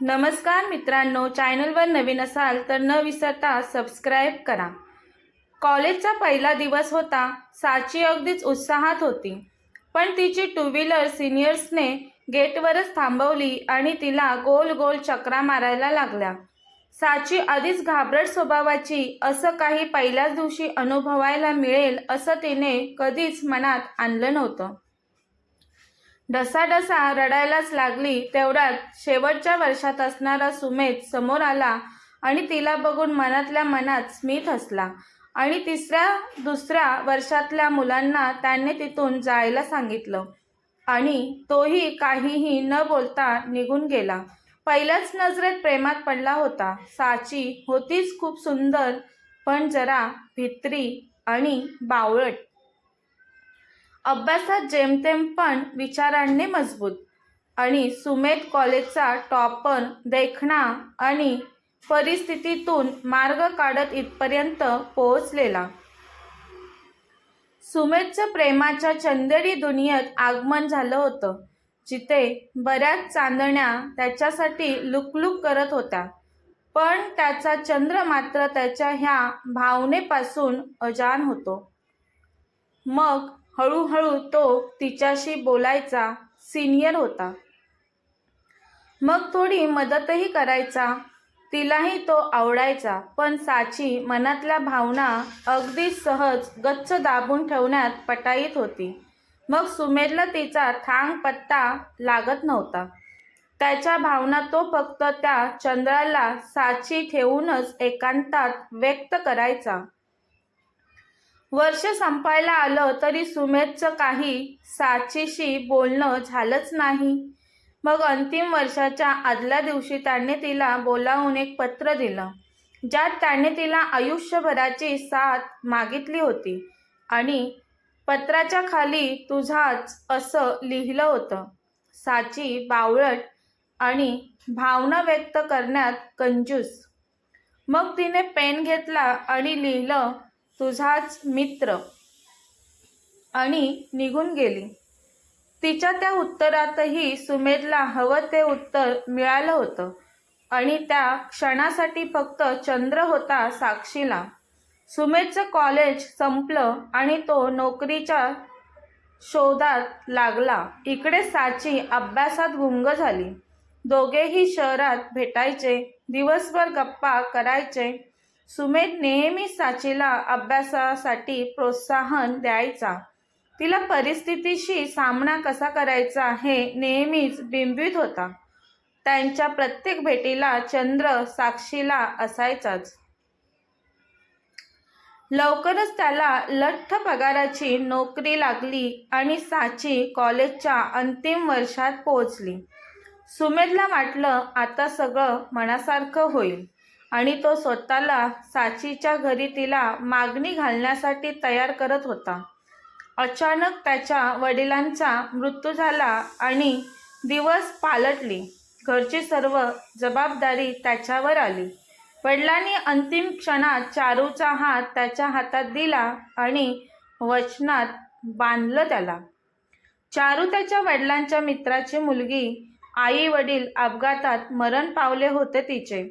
नमस्कार मित्रांनो चॅनलवर नवीन असाल तर न विसरता सबस्क्राईब करा. कॉलेजचा पहिला दिवस होता साची अगदीच उत्साहात होती. पण तिची टू व्हीलर सिनियर्सने गेटवरच थांबवली आणि तिला गोल गोल चक्रा मारायला लागल्या. साची आधीच घाबरट स्वभावाची असं काही पहिल्याच दिवशी अनुभवायला मिळेल असं तिने कधीच मनात आणलं नव्हतं. ढसाढसा रडायलाच लागली तेवढ्यात शेवटच्या वर्षात असणारा सुमेध समोर आला आणि तिला बघून मनातल्या मनात स्मित हसला. आणि तिसऱ्या दुसऱ्या वर्षातल्या मुलांना त्याने तिथून जायला सांगितलं. आणि तोही काहीही न बोलता निघून गेला. पहिल्याच नजरेत प्रेमात पडला होता. साची होतीच खूप सुंदर पण जरा भित्री आणि बावळट. अभ्यासात जेमतेम पण विचारांनी मजबूत. आणि सुमेध कॉलेजचा टॉपर देखणा आणि परिस्थितीतून मार्ग काढत इथपर्यंत पोहोचलेला. सुमेधचं प्रेमाच्या चंदेरी दुनियेत आगमन झालं होतं जिथे बऱ्याच चांदण्या त्याच्यासाठी लुकलुक करत होत्या. पण त्याचा चंद्र मात्र त्याच्या ह्या भावनेपासून अजान होतो. मग हळूहळू तो तिच्याशी बोलायचा सिनियर होता. मग थोडी मदतही करायचा तिलाही तो आवडायचा पण साची मनातल्या भावना अगदी सहज गच्च दाबून ठेवण्यात पटाईत होती. मग सुमेरला तिचा थांग पत्ता लागत नव्हता. त्याच्या भावना तो फक्त त्या चंद्राला साची ठेवूनच एकांतात व्यक्त करायचा. वर्ष संपायला आलं तरी सुमेधचं काही साचीशी बोलणं झालंच नाही. मग अंतिम वर्षाच्या आदल्या दिवशी त्याने तिला बोलावून एक पत्र दिलं ज्यात त्याने तिला आयुष्यभराची साथ मागितली होती आणि पत्राच्या खाली तुझाच असं लिहिलं होतं. साची बावळट आणि भावना व्यक्त करण्यात कंजूस. मग तिने पेन घेतला आणि लिहिलं तुझाच मित्र. आणि निघून गेली. तिच्या त्या उत्तरातही सुमेधला हवं ते उत्तर मिळालं होतं. आणि त्या क्षणासाठी फक्त चंद्र होता साक्षीला. सुमेधचं कॉलेज संपलं आणि तो नोकरीच्या शोधात लागला. इकडे साची अभ्यासात गुंग झाली. दोघेही शहरात भेटायचे दिवसभर गप्पा करायचे सुमेध नेहमी साचीला अभ्यासासाठी प्रोत्साहन द्यायचा. तिला परिस्थितीशी सामना कसा करायचा हे नेहमीच बिंबित होता. त्यांच्या प्रत्येक भेटीला चंद्र साक्षीला असायचाच. लवकरच त्याला लठ्ठ पगाराची नोकरी लागली आणि साची कॉलेजच्या अंतिम वर्षात पोहोचली. सुमेधला वाटलं आता सगळं मनासारखं होईल. आणि तो स्वतःला साचीच्या घरी तिला मागणी घालण्यासाठी तयार करत होता. अचानक त्याच्या वडिलांचा मृत्यू झाला आणि दिवस पालटली. घरची सर्व जबाबदारी त्याच्यावर आली. वडिलांनी अंतिम क्षणात चारूचा हात त्याच्या हातात दिला आणि वचनात बांधलं त्याला. चारू त्याच्या वडिलांच्या मित्राची मुलगी आई वडील अपघातात मरण पावले होते तिचे.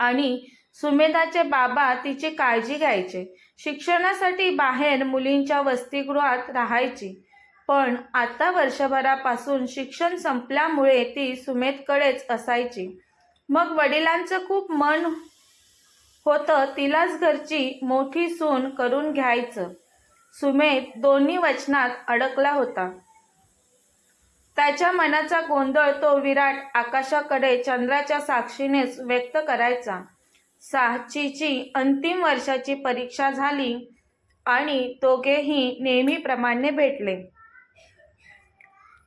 आणि सुमेधाचे बाबा तिची काळजी घ्यायचे. शिक्षणासाठी बाहेर मुलींच्या वसतिगृहात राहायची. पण आता वर्षभरापासून शिक्षण संपल्यामुळे ती सुमेधकडेच असायची. मग वडिलांचं खूप मन होतं तिलाच घरची मोठी सून करून घ्यायचं. सुमेध दोन्ही वचनात अडकला होता. त्याच्या मनाचा गोंधळ तो विराट आकाशाकडे चंद्राच्या साक्षीनेच व्यक्त करायचा. साचीची अंतिम वर्षाची परीक्षा झाली आणि दोघेही नेहमीप्रमाणे भेटले.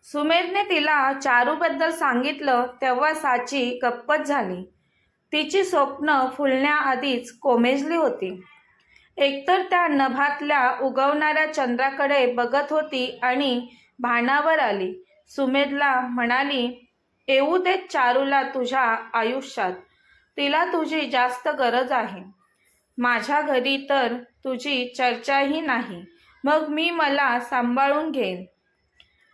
सुमेधने तिला चारूबद्दल सांगितलं तेव्हा साची गप्पच झाली. तिची स्वप्न फुलण्याआधीच कोमेजली होती. एकतर त्या नभातल्या उगवणाऱ्या चंद्राकडे बघत होती आणि भानावर आली. सुमेधला म्हणाली येऊ देत चारूला तुझ्या आयुष्यात. तिला तुझी जास्त गरज आहे. माझ्या घरी तर तुझी चर्चाही नाही. मग मी मला सांभाळून घेईन.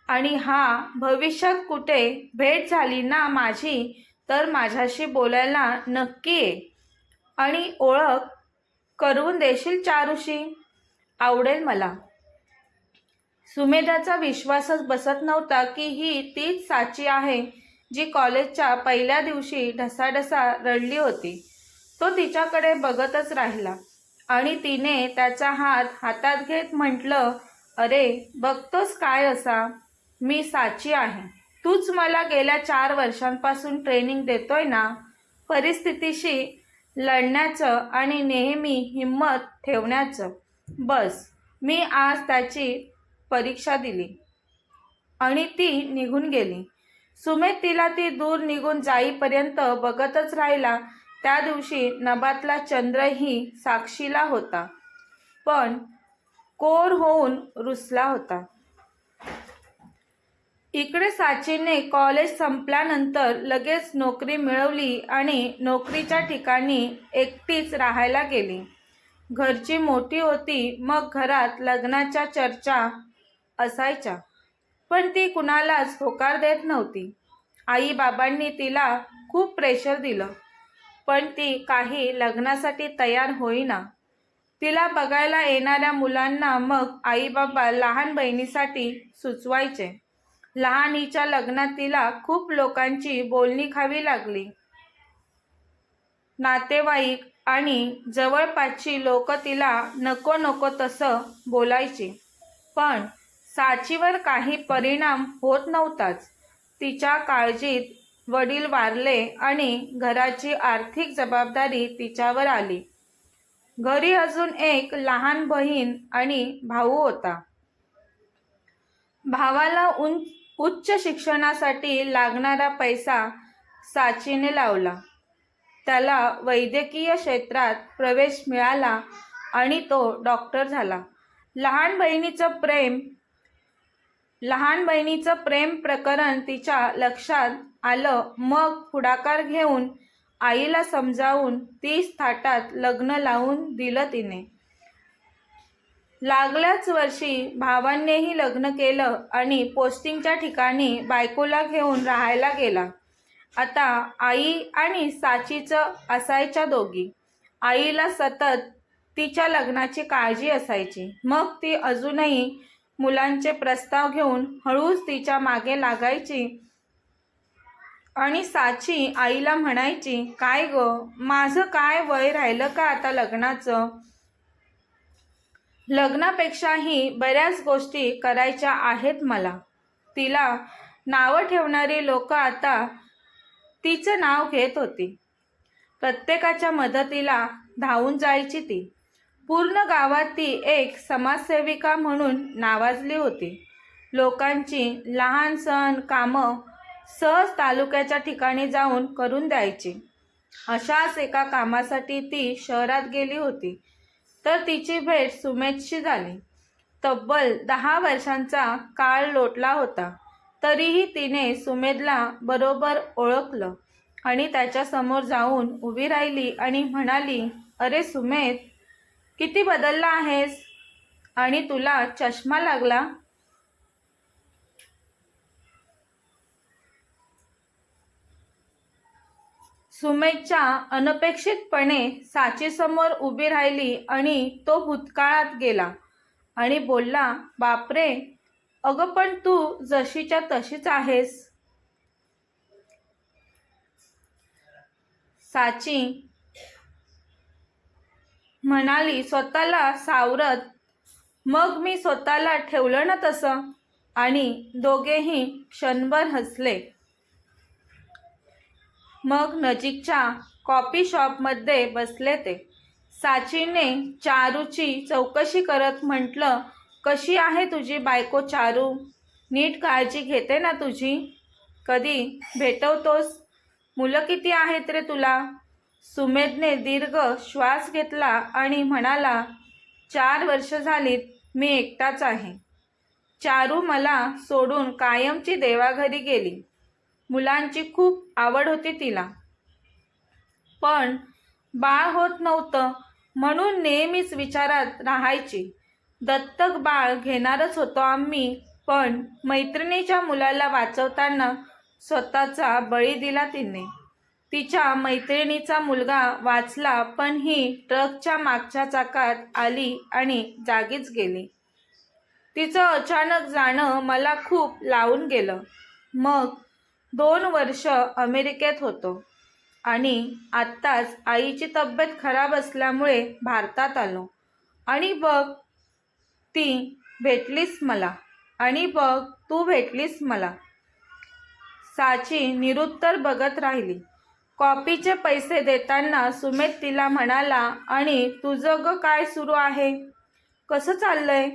आणि हा भविष्यात कुठे भेट झाली ना माझी तर माझ्याशी बोलायला नक्की ये. आणि ओळख करून देशील चारूशी? आवडेल मला. सुमेधाचा विश्वासच बसत नव्हता की ही तीच साची आहे जी कॉलेजच्या पहिल्या दिवशी ढसाढसा रडली होती. तो तिच्याकडे बघतच राहिला आणि तिने त्याचा हात हातात घेत म्हटलं अरे बघतोस काय असा? मी साची आहे. तूच मला गेल्या चार वर्षांपासून ट्रेनिंग देतोय ना? परिस्थितीशी लढण्याचं आणि नेहमी हिंमत ठेवण्याचं. बस मी आज त्याची परीक्षा दिली. आणि ती निघून गेली. सुमेध तिला ती दूर निघून जाईपर्यंत बघतच राहिला. त्या दिवशी नबातला चंद्रही साक्षीला होता. पण कोर होऊन रुसला होता. इकडे साचीने कॉलेज संपल्यानंतर लगेच नोकरी मिळवली आणि नोकरीच्या ठिकाणी एकटीच राहायला गेली. घरची मोठी होती मग घरात लग्नाच्या चर्चा असायच्या. पण ती कुणालाच होकार देत नव्हती. आई बाबांनी तिला खूप प्रेशर दिलं. पण ती काही लग्नासाठी तयार होईना. तिला बघायला येणाऱ्या मुलांना मग आईबाबा लहान बहिणीसाठी सुचवायचे. लहानीच्या लग्नात तिला खूप लोकांची बोलणी खावी लागली. नातेवाईक आणि जवळपासची लोक तिला नको नको तसं बोलायची. पण साचीवर काही परिणाम होत नव्हताच. तिच्या काळजीत वडील वारले आणि घराची आर्थिक जबाबदारी तिच्यावर आली. घरी अजून एक लहान बहीण आणि भाऊ होता. भावाला उंच उच्च शिक्षणासाठी लागणारा पैसा साचीने लावला. त्याला वैद्यकीय क्षेत्रात प्रवेश मिळाला आणि तो डॉक्टर झाला. लहान बहिणीचं प्रेम लहान बहिणीचं प्रेम प्रकरण तिच्या लक्षात आलं. मग पुढाकार घेऊन आईला समजावून तीस थाटात लग्न लावून दिलं तिने. लागल्याच वर्षी भावांनीही लग्न केलं आणि पोस्टिंगच्या ठिकाणी बायकोला घेऊन राहायला गेला. आता आई आणि साचीचं असायच्या दोघी. आईला सतत तिच्या लग्नाची काळजी असायची. मग ती अजूनही मुलांचे प्रस्ताव घेऊन हळूच तिच्यामागे लागायची. आणि साची आईला म्हणायची काय ग? माझं काय वय राहिलं का आता लग्नाचं? लग्नापेक्षाही बऱ्याच गोष्टी करायच्या आहेत मला. तिला नावं ठेवणारी लोक आता तिचं नाव घेत होती. प्रत्येकाच्या मदतीला धावून जायची ती. पूर्ण गावात ती एक समाजसेविका म्हणून नावाजली होती. लोकांची लहान सण कामं सहज तालुक्याच्या ठिकाणी जाऊन करून द्यायची. अशाच एका कामासाठी ती शहरात गेली होती. तर तिची भेट सुमेधशी झाली. तब्बल दहा वर्षांचा काळ लोटला होता. तरीही तिने सुमेधला बरोबर ओळखलं आणि त्याच्यासमोर जाऊन उभी राहिली आणि म्हणाली अरे सुमेध किती बदलला आहेस? आणि तुला चष्मा लागला? सुमेच्छा अनपेक्षितपणे साचीसमोर उभी राहिली आणि तो भूतकाळात गेला आणि बोलला बापरे अगं पण तू जशीच्या तशीच आहेस. साची म्हणाली स्वतःला सावरत मग मी स्वतःला ठेवलं ना तसं आणि दोघेही क्षणभर हसले. मग नजीकच्या कॉफी शॉपमध्ये बसले ते. साचीने चारूची चौकशी करत म्हटलं कशी आहे तुझी बायको चारू? नीट काळजी घेते ना तुझी? कधी भेटवतोस? मुलं किती आहेत रे तुला? सुमेधने दीर्घ श्वास घेतला आणि म्हणाला चार वर्ष झालीत मी एकटाच आहे. चारू मला सोडून कायमची देवाघरी गेली. मुलांची खूप आवड होती तिला. पण बाळ होत नव्हतं म्हणून नेहमीच विचारात राहायची. दत्तक बाळ घेणारच होतो आम्ही पण मैत्रिणीच्या मुलाला वाचवताना स्वतःचा बळी दिला तिने. तिच्या मैत्रिणीचा मुलगा वाचला पण ही ट्रकच्या मागच्या चाकात आली आणि जागीच गेली. तिचं अचानक जाणं मला खूप लावून गेलं. मग दोन वर्ष अमेरिकेत होतो आणि आत्ताच आईची तब्येत खराब असल्यामुळे भारतात आलो. आणि बघ ती भेटलीस मला. आणि बघ तू भेटलीस मला. साची निरुत्तर बघत राहिली. कॉपीचे पैसे देताना सुमेध तिला म्हणाला आणि तुझं ग काय सुरू आहे? कसं चाललंय?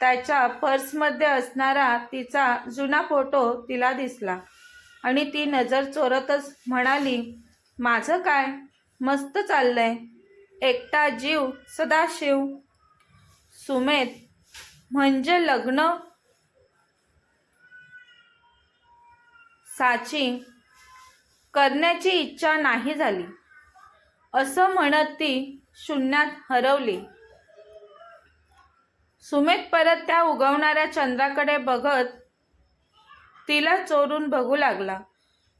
त्याच्या पर्समध्ये असणारा तिचा जुना फोटो तिला दिसला आणि ती नजर चोरतच म्हणाली माझं काय? मस्त चाललंय. एकटा जीव सदाशिव. सुमेध म्हणजे लग्न? साची करण्याची इच्छा नाही झाली. असं म्हणत ती शून्यात हरवली. सुमेध परत त्या उगवणाऱ्या चंद्राकडे बघत तिला चोरून बघू लागला.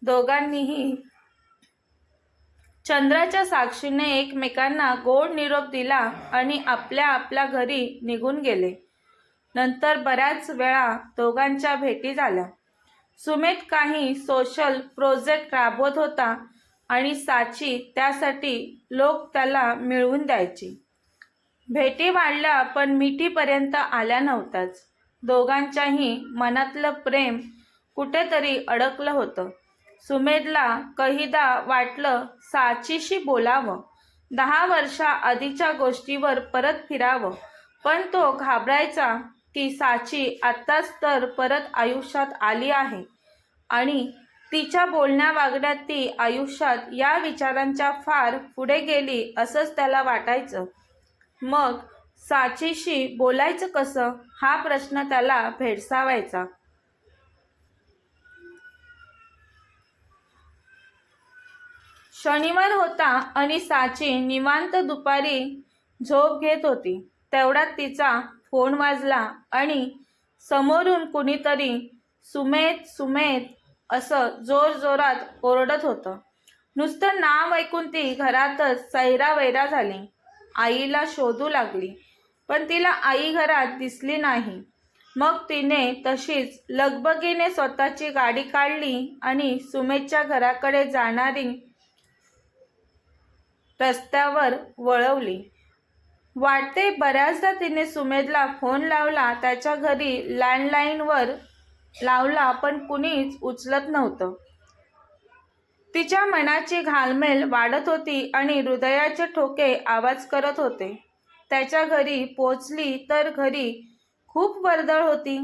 दोघांनीही चंद्राच्या साक्षीने एकमेकांना गोड निरोप दिला आणि आपल्या आपल्या घरी निघून गेले. नंतर बऱ्याच वेळा दोघांच्या भेटी झाल्या. सुमेध काही सोशल प्रोजेक्ट राबवत होता आणि साची त्यासाठी लोक त्याला मिळवून द्यायची. भेटी वाढल्या पण मिठीपर्यंत आल्या नव्हताच दोघांच्याही मनातलं प्रेम कुठेतरी अडकलं होतं. सुमेधला कहिदा वाटलं साचीशी बोलावं. दहा वर्षा आधीच्या गोष्टीवर परत फिरावं पण तो घाबरायचा की साची आत्ताच तर परत आयुष्यात आली आहे. आणि तिच्या बोलण्या वागण्यात ती आयुष्यात या विचारांच्या फार पुढे गेली असंच त्याला वाटायचं. मग साचीशी बोलायचं कसं? हा प्रश्न त्याला भेडसावायचा. शनिवार होता आणि साची निवांत दुपारी झोप घेत होती. तेवढ्यात तिचा फोन वाजला आणि समोरून कुणीतरी सुमेत सुमेत असं जोर जोरात ओरडत होतं. नुसतं नाव ऐकून ती घरातच सैरावैरा झाली. आईला शोधू लागली पण तिला आई घरात दिसली नाही. मग तिने तशीच लगबगीने स्वतःची गाडी काढली आणि सुमेतच्या घराकडे जाणारी रस्त्यावर वळवली. वाटते बऱ्याचदा तिने सुमेधला फोन लावला त्याच्या घरी लँडलाईनवर लावला पण कुणीच उचलत नव्हतं. तिच्या मनाची घालमेल वाढत होती आणि हृदयाचे ठोके आवाज करत होते. त्याच्या घरी पोचली तर घरी खूप वर्दळ होती.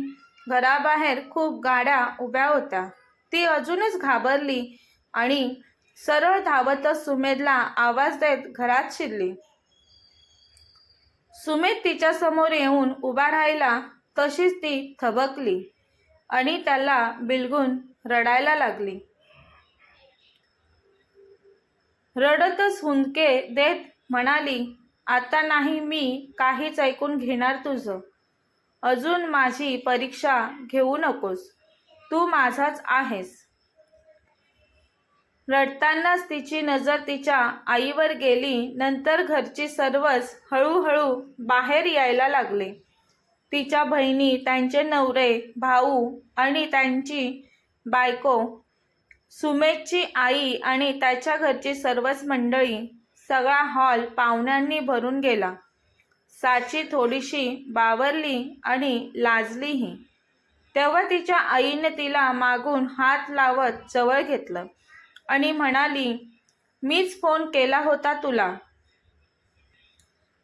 घराबाहेर खूप गाड्या उभ्या होत्या. ती अजूनच घाबरली आणि सरळ धावतच सुमेधला आवाज देत घरात शिरली. सुमित तिच्या समोर येऊन उभा राहिला तशीच ती थबकली आणि त्याला बिलगून रडायला लागली. रडतच हुंदके देत म्हणाली आता नाही मी काहीच ऐकून घेणार तुझं. अजून माझी परीक्षा घेऊ नकोस. तू माझाच आहेस. रडतानाच तिची नजर तिच्या आईवर गेली नंतर घरची सर्वच हळूहळू बाहेर यायला लागले. तिच्या बहिणी त्यांचे नवरे भाऊ आणि त्यांची बायको सुमेशची आई आणि त्याच्या घरची सर्वच मंडळी सगळा हॉल पाहुण्यांनी भरून गेला. साची थोडीशी बावरली आणि लाजलीही. तेव्हा तिच्या आईने तिला मागून हात लावत जवळ घेतलं. आणि म्हणाली मीच फोन केला होता तुला.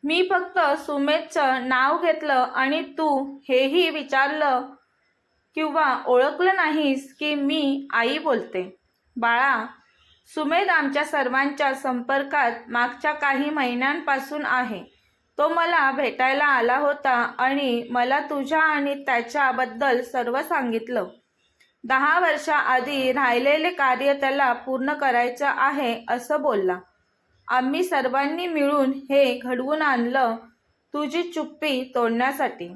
मी फक्त सुमेधचं नाव घेतलं आणि तू हेही विचारलं किंवा ओळखलं नाहीस की मी आई बोलते. बाळा सुमेध आमच्या सर्वांच्या संपर्कात मागच्या काही महिन्यांपासून आहे. तो मला भेटायला आला होता आणि मला तुझ्या आणि त्याच्याबद्दल सर्व सांगितलं. दहा वर्षाआधी राहिलेले कार्य त्याला पूर्ण करायचं आहे असं बोलला. आम्ही सर्वांनी मिळून हे घडवून आणलं तुझी चुप्पी तोडण्यासाठी.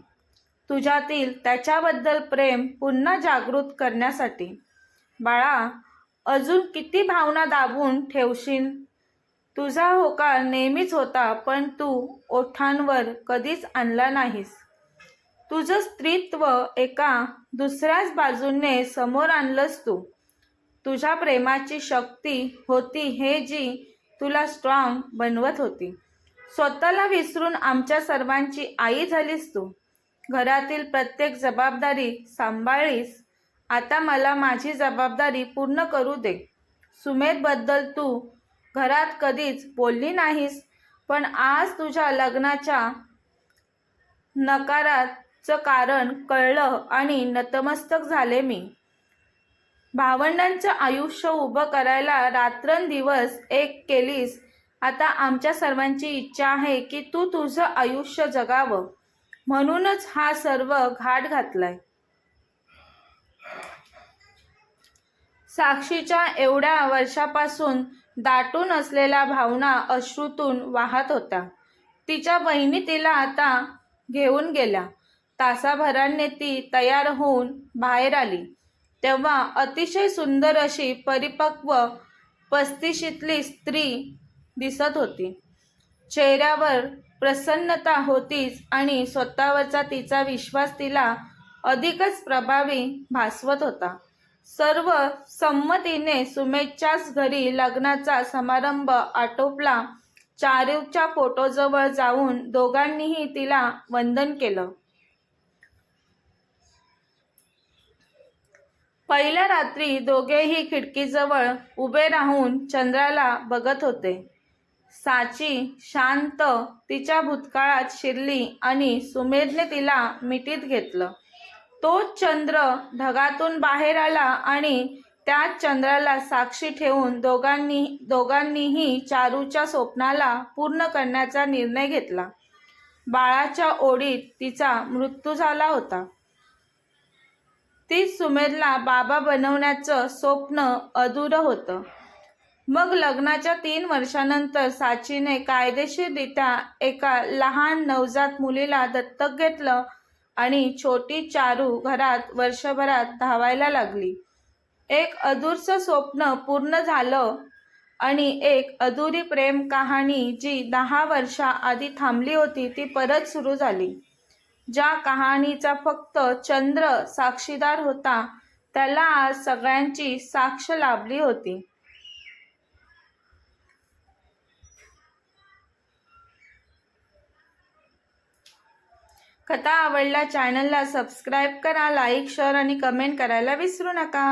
तुझ्यातील त्याच्याबद्दल प्रेम पुन्हा जागृत करण्यासाठी. बाळा अजून किती भावना दाबून ठेवशील? तुझा होकार नेहमीच होता पण तू ओठांवर कधीच आणला नाहीस. तुझं स्त्रीत्व एका दुसऱ्याच बाजूने समोर आणलंस तू. तुझ्या प्रेमाची शक्ती होती हे जी तुला स्ट्रॉंग बनवत होती. स्वतःला विसरून आमच्या सर्वांची आई झालीस तू. घरातील प्रत्येक जबाबदारी सांभाळीस. आता मला माझी जबाबदारी पूर्ण करू दे. सुमेधबद्दल तू घरात कधीच बोलली नाहीस पण आज तुझ्या लग्नाच्या नकारात चं कारण कळलं आणि नतमस्तक झाले मी. भावंडांचं आयुष्य उभं करायला रात्रंदिवस एक केलीस. आता आमच्या सर्वांची इच्छा आहे की तू तुझं आयुष्य जगावं. म्हणूनच हा सर्व घाट घातलाय. साक्षीच्या एवढ्या वर्षापासून दाटून असलेल्या भावना अश्रूतून वाहत होत्या तिच्या बहिणी तिला आता घेऊन गेल्या. तासाभराने ती तयार होऊन बाहेर आली. तेव्हा अतिशय सुंदर अशी परिपक्व पस्तीशीतली स्त्री दिसत होती. चेहऱ्यावर प्रसन्नता होतीच आणि स्वतःवरचा तिचा विश्वास तिला अधिकच प्रभावी भासवत होता. सर्व संमतीने सुमेधच्याच घरी लग्नाचा समारंभ आटोपला. चारूच्या फोटोजवळ जाऊन दोघांनीही तिला वंदन केलं. पहिल्या रात्री दोघेही खिडकीजवळ उभे राहून चंद्राला बघत होते. साची शांत तिच्या भूतकाळात शिरली आणि सुमेधने तिला मिठीत घेतलं. तो चंद्र ढगातून बाहेर आला आणि त्या चंद्राला साक्षी ठेवून दोघांनी दोघांनीही चारूच्या स्वप्नाला पूर्ण करण्याचा निर्णय घेतला. बाळाच्या ओढीत तिचा मृत्यू झाला होता. ती सुमेधला बाबा बनवण्याचं स्वप्न अधुरं होतं. मग लग्नाच्या तीन वर्षानंतर साचीने कायदेशीररित्या एका लहान नवजात मुलीला दत्तक घेतलं आणि छोटी चारू घरात वर्षभरात धावायला लागली. एक अधूरचं स्वप्न पूर्ण झालं आणि एक अधुरी प्रेम कहाणी जी दहा वर्षा आधी थांबली होती ती परत सुरू झाली. ज्या कहाणीचा फक्त चंद्र साक्षीदार होता त्याला आज सगळ्यांची साक्ष लाभली होती. कथा आवडल्या चॅनलला सबस्क्राईब करा लाईक शेअर आणि कमेंट करायला विसरू नका.